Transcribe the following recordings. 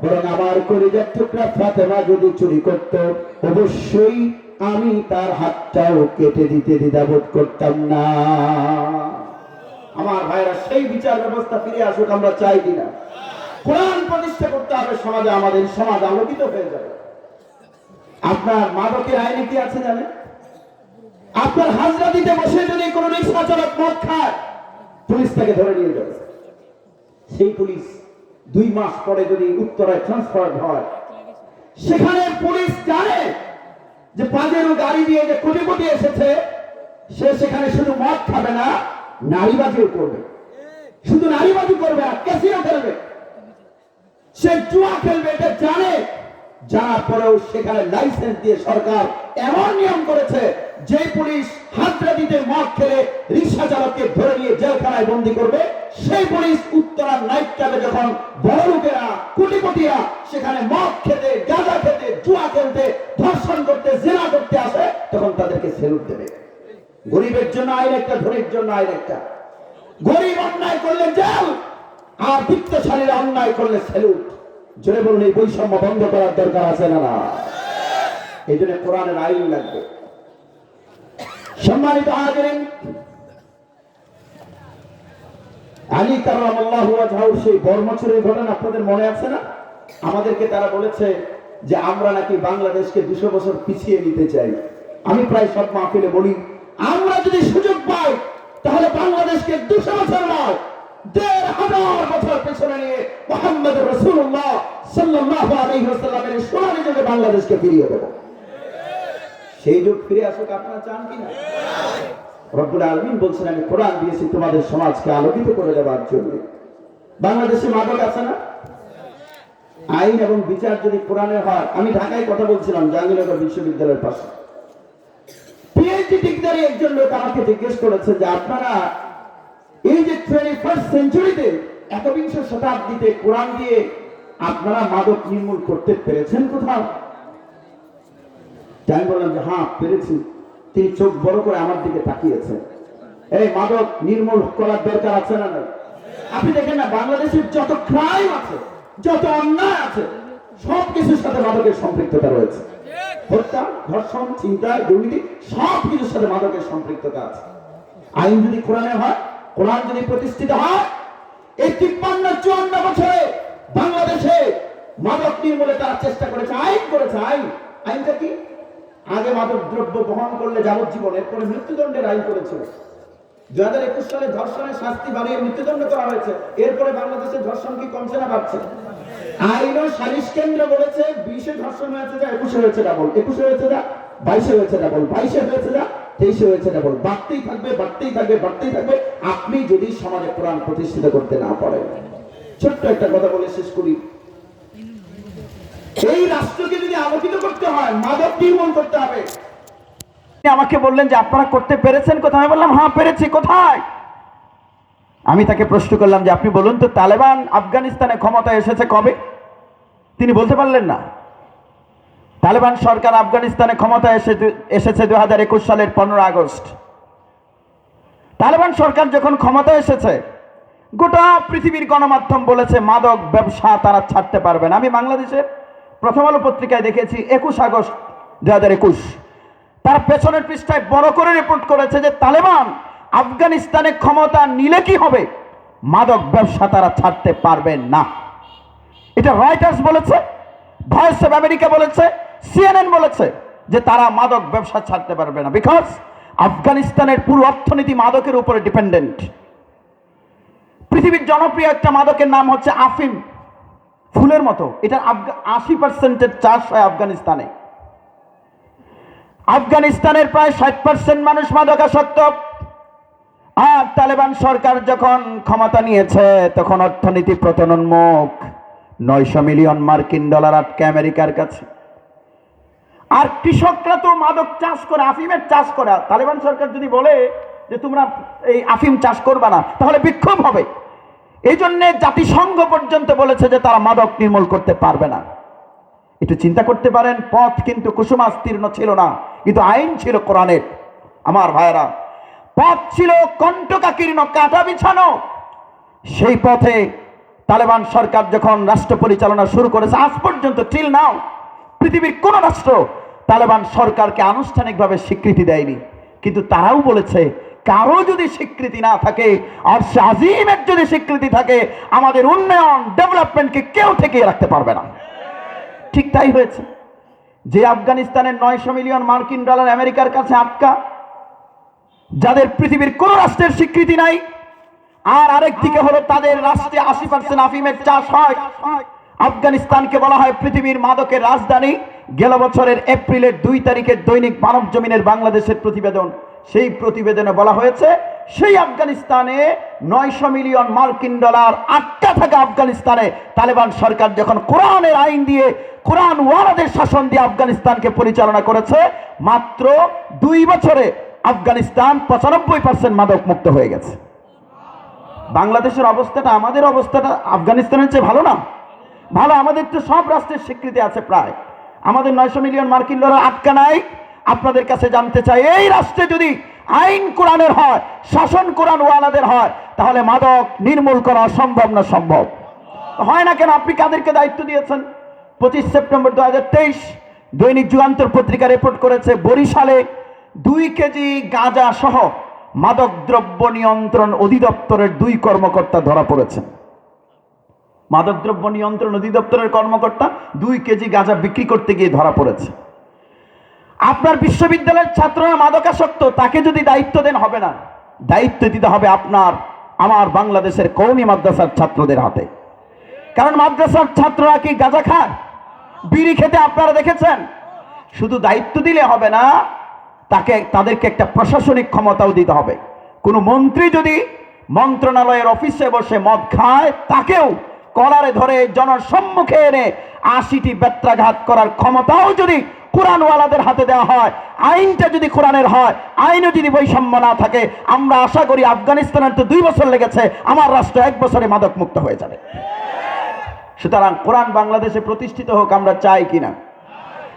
বরং আমার কলেজের টুকরা ফাতেমা যদি চুরি করত, অবশ্যই আমি তার হাতটাও কেটে দিতে দ্বিধাবোধ করতাম না। আমার ভাইরা, সেই বিচার ব্যবস্থা ফিরে আসুক, আমরা চাই কিনা? কোরআন প্রতিষ্ঠা করতে হবে, সমাজে আমাদের, সমাজ আলোকিত হয়ে যাবে। আপনার মাদকের আইনে কি আছে জানেন? আপনার হাজরা দিতে বসে যদি কোনো চালক মদ খায়, পুলিশ তাকে ধরে নিয়ে যাবে। সেই পুলিশ দুই মাস পরে যদি উত্তরে ট্রান্সফার হয়, সেখানে পুলিশ জানে যে পাজেরও গাড়ি দিয়ে যে কোটি এসেছে, সে সেখানে শুধু মদ খাবে না নারীবাজিও করবে। শুধু নারীবাজি করবে আর কেসিও খেলবে। সে জুয়া খেলবে, এটা জানে। জানার পরেও সেখানে লাইসেন্স দিয়ে সরকার এমন নিয়ম করেছে, যে পুলিশ হাতরা দিতে মদ খেলে রিক্সা চালককে ধরে নিয়ে জেলখানায় বন্দি করবে, সেই পুলিশ উত্তরার নাইট ক্লাবে যখন বড় লোকেরা, কোটিপতিরা সেখানে মদ খেতে, গাঁজা খেতে, জুয়া খেলতে, ধর্ষণ করতে, জেনা করতে আসে, তখন তাদেরকে সেলুট দেবে। গরিবের জন্য আইন একটা, ধনীর জন্য আইন একটা। গরিব অন্যায় করলে জেল, আর বিত্তশালীরা অন্যায় করলে সেলুট জোরে বলুন, এই বৈষম্য বন্ধ করার দরকার আছে না না? এই জন্য কোরআনের আইন লাগবে। সম্মানিত হাজিরিন, আলী কারাম আল্লাহ সেই বর্মচুরের ঘটনা আপনাদের মনে আছে না? আমাদেরকে তারা বলেছে যে আমরা নাকি বাংলাদেশকে দুশো বছর পিছিয়ে নিতে চাই। আমি প্রায় সব মাহফিলে বলি, আমরা যদি সুযোগ পাই, তাহলে বাংলাদেশকে দুশো বছর নয় দেড় হাজার বছর পেছনে নিয়ে মোহাম্মদ রসুল্লাহ সাল্লাহ সোনালী যুগে বাংলাদেশকে ফিরিয়ে দেব। সেই যুগ ফিরে আসুক, আপনারা চান কিনা? রব্বুল আলমিন বলছেন, আমি কোরআন দিয়েছি তোমাদের সমাজকে আলোকিত করে দেওয়ার জন্য। বাংলাদেশে মাদক আছে না? আইন এবং বিচার যদি কোরআনে হয়, আমি ঢাকায় কথা বলছিলাম, জাহাঙ্গীরনগর বিশ্ববিদ্যালয়ের পাশে। পিএইচডি ডিগ্রি একজন লোক আমাকে জিজ্ঞেস করেছে যে, আপনারা এই যে টোয়েন্টি ফার্স্ট সেঞ্চুরিতে একবিংশ শতাব্দীতে কোরআন দিয়ে আপনারা মাদক নির্মূল করতে পেরেছেন কোথাও? আমি বললাম যে হ্যাঁ পেরেছি। তিনি চোখ বড় করে আমার দিকে তাকিয়েছেন। এই মাদক নির্মূল করার দরকার আছে না আপনি দেখেন না, বাংলাদেশের যত ক্রাইম আছে, যত অন্যায় আছে সব কিছুর সাথে মাদকের সম্পৃক্ততা রয়েছে। হত্যা, ধর্ষণ, চিন্তা, দুর্নীতি সব কিছুর সাথে মাদকের সম্পৃক্ততা আছে। আইন যদি কোরআনে হয় কোরআন যদি প্রতিষ্ঠিত হয়, এই তিপ্পান্ন, চুয়ান্ন বছরে বাংলাদেশে মাদক নির্মূলে তারা চেষ্টা করেছে, আইন করেছে, আইন। আইনটা কি? আগে মাদক দ্রব্য বহন করলে যাবজ্জীবন, এরপরে মৃত্যুদণ্ডের আইন করেছিল দুই হাজার একুশ সালে ধর্ষণের শাস্তি বাড়িয়ে মৃত্যুদণ্ড করা হয়েছে, এরপরে বাংলাদেশে ধর্ষণ কি কমছে না বাড়ছে? আইন ও সালিশ কেন্দ্র বলেছে, বিশে ধর্ষণ হয়েছে যা একুশে হয়েছে ডাবল। একুশে হয়েছে যা? বাইশে হয়েছে ডাবল বাইশে হয়েছে যা তেইশে হয়েছে ডাবল বাড়তেই থাকবে বাড়তেই থাকবে বাড়তেই থাকবে। আপনি যদি সমাজে কোরআন প্রতিষ্ঠিত করতে না পারেন। ছোট্ট একটা কথা বলে শেষ করি। এই রাষ্ট্রকে যদি আলোকিত করতে হয়, মাদক নির্মূল করতে হবে। আমাকে বললেন যে আপনারা করতে পেরেছেন কোথায়? বললাম হ্যাঁ পেরেছি, কোথায়? আমি তাকে প্রশ্ন করলাম যে, আপনি বলুন তো, তালেবান আফগানিস্তানে ক্ষমতায় এসেছে কবে? তিনি বলতে পারলেন না। তালেবান সরকার আফগানিস্তানে ক্ষমতায় এসে এসেছে দু হাজার একুশ সালের পনেরো আগস্ট। তালেবান সরকার যখন ক্ষমতায় এসেছে, গোটা পৃথিবীর গণমাধ্যম বলেছে, মাদক ব্যবসা তারা ছাড়তে পারবে না। আমি বাংলাদেশের প্রথম আলো পত্রিকায় দেখেছি, একুশ আগস্ট দু হাজার একুশ। তার পেছনের পৃষ্ঠায় বড় করে রিপোর্ট করেছে যে, তালেবান আফগানিস্তানে ক্ষমতা নিলে কি হবে? মাদক ব্যবসা তারা ছাড়তে পারবে না। এটা রয়টার্স বলেছে ভয়েস অফ আমেরিকা বলেছে সিএনএন বলেছে যে তারা মাদক ব্যবসা ছাড়তে পারবে না বিকজ আফগানিস্তানের পুরো অর্থনীতি মাদকের উপরে ডিপেন্ডেন্ট পৃথিবীর জনপ্রিয় একটা মাদকের নাম হচ্ছে আফিম। ফুলের মতো। এটার আশি পার্সেন্টের চাষ হয় আফগানিস্তানে। আফগানিস্তানের প্রায় ষাট পার্সেন্ট মানুষ মাদকাসক্ত। আর তালেবান সরকার যখন ক্ষমতা নিয়েছে, তখন অর্থনীতি প্রতনোন্মুখ নয়শো মিলিয়ন মার্কিন ডলার আটকে আমেরিকার কাছে। আর কৃষকরা তো মাদক চাষ করে, আফিমের চাষ করে। তালেবান সরকার যদি বলে যে তোমরা এই আফিম চাষ করবে না, তাহলে বিক্ষোভ হবে। এই জন্যে জাতিসংঘ পর্যন্ত বলেছে যে তারা মাদক নির্মূল করতে পারবে না। একটু চিন্তা করতে পারেন, পথ কিন্তু কুসুমাস্তীর্ণ ছিল না, কিন্তু আইন ছিল কোরআনের। আমার ভাইয়েরা, পথ ছিল কণ্টকাকীর্ণ কাটা বিছানো। সেই পথে তালেবান সরকার যখন রাষ্ট্র পরিচালনা শুরু করেছে, আজ পর্যন্ত টিল নাও পৃথিবীর কোন রাষ্ট্র তালেবান সরকারকে আনুষ্ঠানিকভাবে স্বীকৃতি দেয়নি। কিন্তু তারাও বলেছে, কারও যদি স্বীকৃতি না থাকে, আর আজিমের যদি স্বীকৃতি থাকে, আমাদের উন্নয়ন, ডেভেলপমেন্টকে কেউ ঠেকিয়ে রাখতে পারবে না। ঠিক তাই হয়েছে। যে আফগানিস্তানের নয়শো মিলিয়ন মার্কিন ডলার আমেরিকার কাছে আটকা, যাদের পৃথিবীর কোন রাষ্ট্রের স্বীকৃতি নাই, আর আরেক দিকে হলো তাদের রাষ্ট্রে আশি পার্সেন্ট আফিমের চাষ হয়। আফগানিস্তানকে বলা হয় পৃথিবীর মাদকের রাজধানী। গেল বছরের এপ্রিলের দুই তারিখের দৈনিক মানব জমিনের বাংলাদেশের প্রতিবেদন। সেই প্রতিবেদনে বলা হয়েছে, সেই আফগানিস্তানে নয়শো মিলিয়ন মার্কিন ডলার আটকা থাকা আফগানিস্তানে তালেবান সরকার যখন কোরআনের আইন দিয়ে কোরআন ওয়ালাদের শাসন দিয়ে আফগানিস্তানকে পরিচালনা করেছে, মাত্র দুই বছরে আফগানিস্তান পঁচানব্বই পার্সেন্ট মাদক মুক্ত হয়ে গেছে। বাংলাদেশের অবস্থাটা, আমাদের অবস্থাটা আফগানিস্তানের চেয়ে ভালো না? ভালো, আমাদের তো সব রাষ্ট্রের স্বীকৃতি আছে প্রায়। আমাদের নয়শো মিলিয়ন মার্কিন ডলার আটকা নাই। আপনাদের কাছে জানতে চাই, এই রাষ্ট্রে যদি আইন কোরআনের হয়, শাসন কোরআন ওয়ালাদের হয়, তাহলে মাদক নির্মূল করা অসম্ভব না সম্ভব? হয় না কেন? আপনি কাদেরকে দায়িত্ব দিয়েছেন? পঁচিশ সেপ্টেম্বর দু হাজার তেইশ, দৈনিক যুগান্তর পত্রিকা রিপোর্ট করেছে, বরিশালে দুই কেজি গাঁজা সহ মাদক দ্রব্য নিয়ন্ত্রণ অধিদপ্তরের দুই কর্মকর্তা ধরা পড়েছেন। মাদকদ্রব্য নিয়ন্ত্রণ অধিদপ্তরের কর্মকর্তা দুই কেজি গাঁজা বিক্রি করতে গিয়ে ধরা পড়েছে। আপনার বিশ্ববিদ্যালয়ের ছাত্ররা মাদকাসক্ত, তাকে যদি দায়িত্ব দেন হবে না। দায়িত্ব দিতে হবে আপনার, আমার বাংলাদেশের কৌমি মাদ্রাসার ছাত্রদের হাতে। কারণ মাদ্রাসার ছাত্ররা কি গাঁজা খায়? বিড়ি খেতে আপনারা দেখেছেন? শুধু দায়িত্ব দিলে হবে না, তাকে, তাদেরকে একটা প্রশাসনিক ক্ষমতাও দিতে হবে। কোনো মন্ত্রী যদি মন্ত্রণালয়ের অফিসে বসে মদ খায়, তাকেও কলারে ধরে জনসম্মুখে এনে আশিটি বেত্রাঘাত করার ক্ষমতাও যদি কোরআনওয়ালাদের হাতে দেওয়া হয়, আইনটা যদি কোরআনের হয়, আইনও যদি বৈষম্য না থাকে, আমরা আশা করি আফগানিস্তানের তো দুই বছর লেগেছে, আমার রাষ্ট্র এক বছরে মাদক মুক্ত হয়ে যাবে। সুতরাং কোরআন বাংলাদেশে প্রতিষ্ঠিত হোক, আমরা চাই কিনা?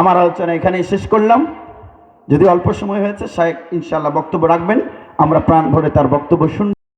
আমার আলোচনা এখানেই শেষ করলাম। যদি অল্প সময় হয়েছে শাহেক ইনশাল্লাহ বক্তব্য রাখবেন। আমরা প্রাণ ভরে তার বক্তব্য শুন